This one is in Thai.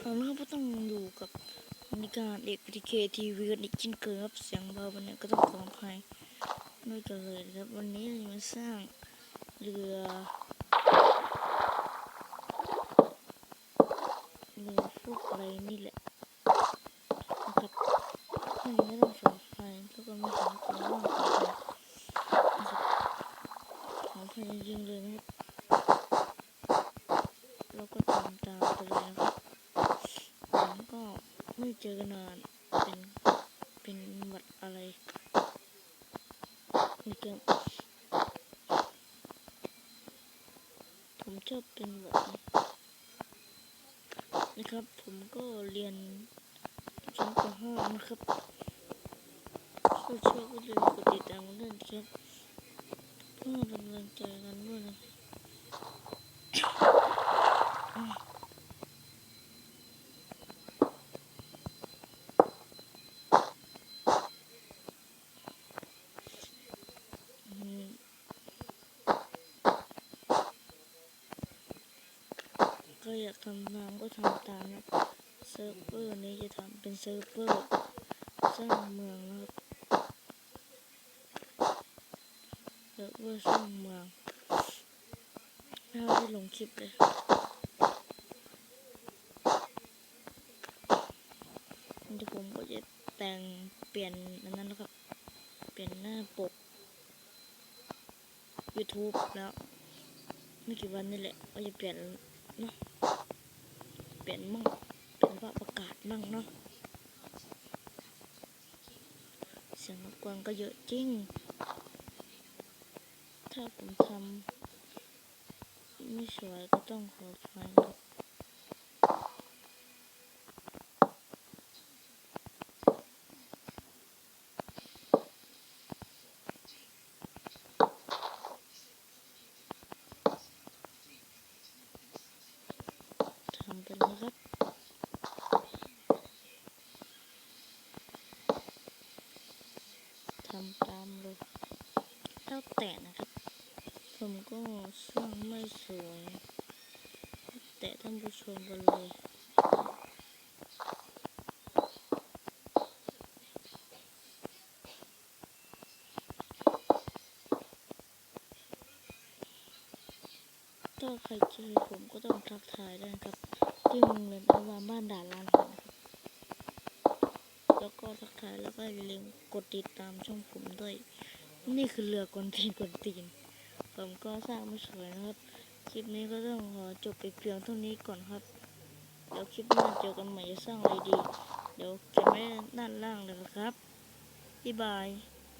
เอาละครับก็ต้องอยู่กับนิกาศเอกพีเคทีวีกันอีกเช่นเคยครับเสียงเบาวันนี้ก็ต้องขออภัยด้วยกันเลยครับวันนี้เราจะมาสร้างเรือเรือพวกอะไรนี่แหละนะครับวันนี้ไม่ต้องขออภัยแล้วก็ไม่ขอขอร่วมขออภัยนะครับขออภัยจริงๆเลยนะครับเราก็ทำตามไปเลยนะครับ ผมก็ไม่ เจอกันนาน เป็น เป็นหวัดอะไรนี่ก็ผมชอบเป็นหวัดนะครับ ผมก็เรียนชั้นป .5 นะครับถ้าชอบก็อย่าลืมกดติดตามกันด้วยนะครับเพื่อกำลังใจกันด้วยนะอืม ก็อยากทำตามก็ทำตามนะเซิร์ฟเวอร์นี้จะทำเป็นเซิร์ฟเวอร์สร้างเมืองนะครับเซิร์ฟเวอร์สร้างเมืองถ้าได้ลงคลิปเลยเดี๋ยวผมก็จะแต่งเปลี่ยนอันนั้นแล้วครับ เปลี่ยนหน้าปก YouTube แล้วไม่กี่วันนี่แหละก็จะเปลี่ยน เนาะเปลี่ยนมั่งเป็นว่าประกาศมั่งเนาะเสียงรบกวนก็เยอะจริง ถ้าผมทำไม่สวยก็ต้องขออภัยนะ ครับทำไปเลยครับทำตามเลยแล้วแต่นะครับ ผมก็สร้างไม่สวยแต่ท่านผู้ชมกันเลยถ้าใครเจอผมก็ต้องทักทายได้ครับ ที่โรงเรียนอาวาบ้านด่านลานหินนะครับแล้วก็ทักทายแล้วก็อย่าลืมกดติดตามช่องผมด้วย นี่คือเรือกวนตีนกวนตีน ผมก็สร้างไม่สวยนะครับ คลิปนี้ก็ต้องขอจบไปเพียงเท่านี้ก่อนครับ เดี๋ยวคลิปหน้าเจอกันใหม่จะสร้างอะไรดี เดี๋ยวเก็บไว้ด้านล่างเลยนะครับบ๊ายบาย